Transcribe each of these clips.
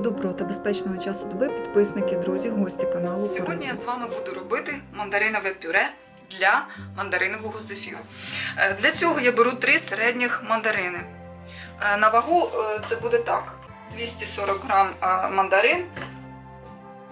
Доброго та безпечного часу доби, підписники, друзі, гості каналу. Сьогодні я з вами буду робити мандаринове пюре для мандаринового зефіру. Е, Для цього я беру три середніх мандарини. Е, На вагу е, це буде так: 240 грам мандарин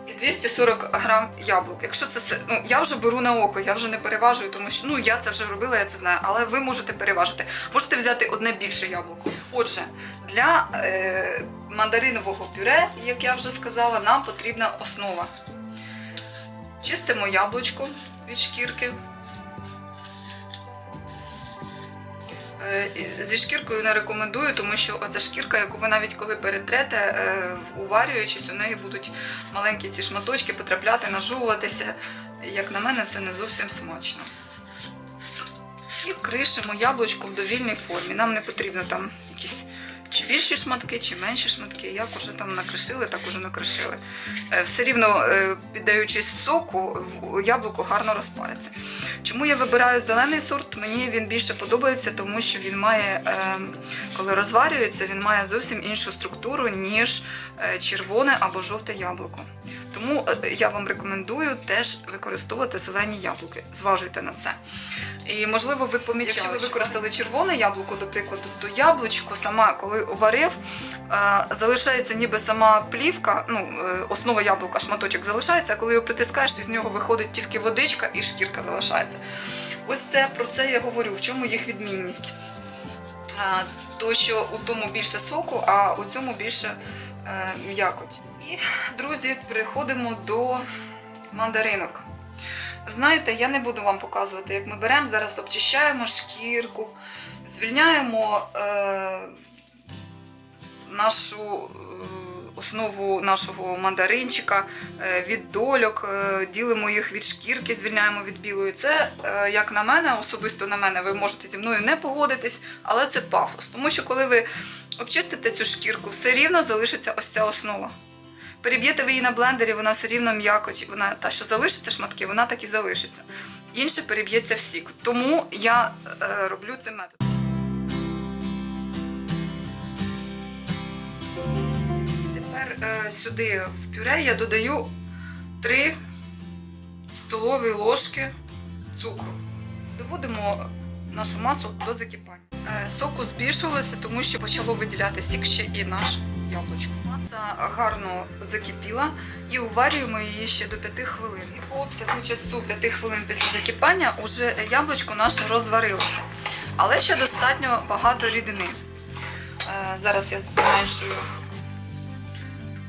і 240 грам яблук. Якщо це ну, я вже беру на око, я вже не переважую, тому що ну я це вже робила, я це знаю. Але ви можете переважити. Можете взяти одне більше яблуко. Отже, для е, мандаринового пюре, як я вже сказала, нам потрібна основа. Чистимо яблучко від шкірки. Е, Зі шкіркою не рекомендую, тому що оця шкірка, яку ви навіть коли перетрете, е, уварюючись, у неї будуть маленькі ці шматочки потрапляти, нажовуватися. Як на мене, це не зовсім смачно. І кришимо яблучко в довільній формі. Нам не потрібно там більші шматки, чи менші шматки. Як уже там накришили, так уже накришили. Е, Все рівно, е, піддаючись соку, яблуко гарно розпариться. Чому я вибираю зелений сорт? Мені він більше подобається, тому що він має, е, коли розварюється, він має зовсім іншу структуру, ніж червоне або жовте яблуко. Тому е, я вам рекомендую теж використовувати зелені яблуки. Зважуйте на це. І можливо, ви помічали, якщо ви використали червоне яблуко, до прикладу, то яблучко сама, коли варив, е, залишається ніби сама плівка, ну, е, основа яблука, шматочок залишається, а коли його притискаєш, із нього виходить тільки водичка і шкірка залишається. Ось це про це я говорю, в чому їх відмінність. То, що у тому більше соку, а у цьому більше м'якоть. І, друзі, переходимо до мандаринок. Знаєте, я не буду вам показувати, як ми беремо, зараз обчищаємо шкірку, звільняємо е, нашу е, основу нашого мандаринчика е, від дольок, е, ділимо їх від шкірки, звільняємо від білої. Це, е, як на мене, особисто на мене, ви можете зі мною не погодитись, але це пафос. Тому що коли ви обчистите цю шкірку, все рівно залишиться ось ця основа. Переб'єте ви її на блендері, вона все рівно м'якоть, вона та, що залишиться шматки, вона так і залишиться. Інше переб'ється в сік. Тому я е, роблю цей метод. Тепер е, сюди в пюре я додаю 3 столові ложки цукру. Доводимо нашу масу до закипання. Е, Соку збільшилося, тому що почало виділяти сік ще і наш яблучко. Маса гарно закипіла і уварюємо її ще до 5 хвилин. І по обсягу часу 5 хвилин після закипання уже яблучко наше розварилося. Але ще достатньо багато рідини. Е, Зараз я зменшую.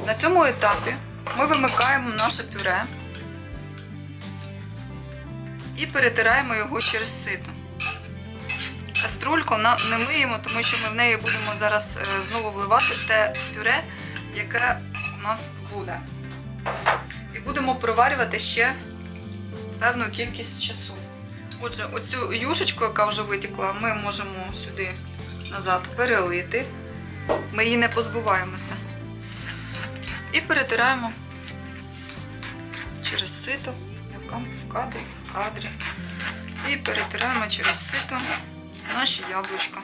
На цьому етапі ми вимикаємо наше пюре і перетираємо його через сито. Каструльку не миємо, тому що ми в неї будемо зараз е, знову вливати те пюре, яке у нас буде. І будемо проварювати ще певну кількість часу. Отже, оцю юшечку, яка вже витікла, ми можемо сюди назад перелити. Ми її не позбуваємося. І перетираємо через сито, в кадрі, в кадрі. І перетираємо через сито наші яблучка.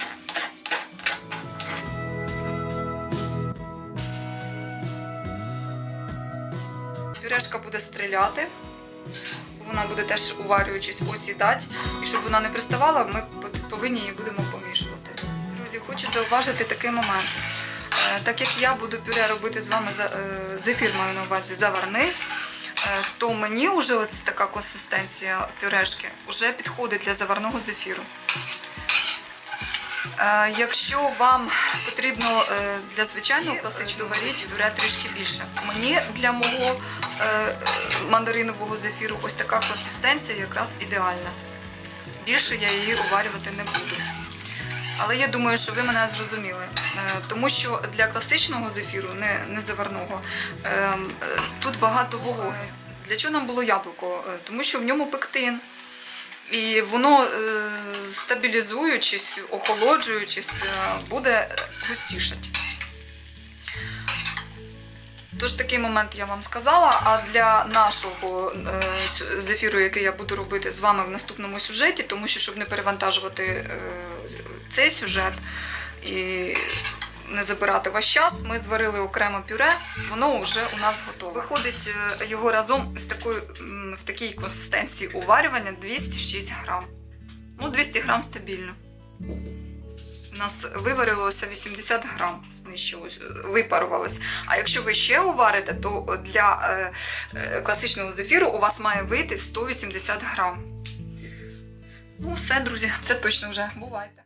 Пюрешка буде стріляти, вона буде теж уварюючись осідати. І щоб вона не приставала, ми повинні її будемо помішувати. Друзі, хочу зауважити такий момент. Е, Так як я буду пюре робити з вами е, зефір маю на увазі заварний, е, то мені вже ось така консистенція пюрешки вже підходить для заварного зефіру. Е, Якщо вам потрібно е, для звичайного класичного варіть пюре трішки більше. Мені для мого е, мандаринового зефіру ось така консистенція якраз ідеальна. Більше я її уварювати не буду. Але я думаю, що ви мене зрозуміли. Тому що для класичного зефіру, не, не заварного, тут багато вологи. Для чого нам було яблуко? Тому що в ньому пектин. І воно, е, стабілізуючись, охолоджуючись, е, буде густішати. Тож такий момент я вам сказала. А для нашого е, зефіру, який я буду робити з вами в наступному сюжеті, тому що щоб не перевантажувати цей сюжет і не забирати ваш час, ми зварили окремо пюре, воно вже у нас готове. Виходить е, його разом з такою, в такій консистенції уварювання 206 грам. Ну, 200 грам стабільно. У нас виварилося 80 грам, знищилось, е, випарувалось. А якщо ви ще уварите, то для е, е, класичного зефіру у вас має вийти 180 грам. Ну, все, друзі, це точно вже. Бувайте.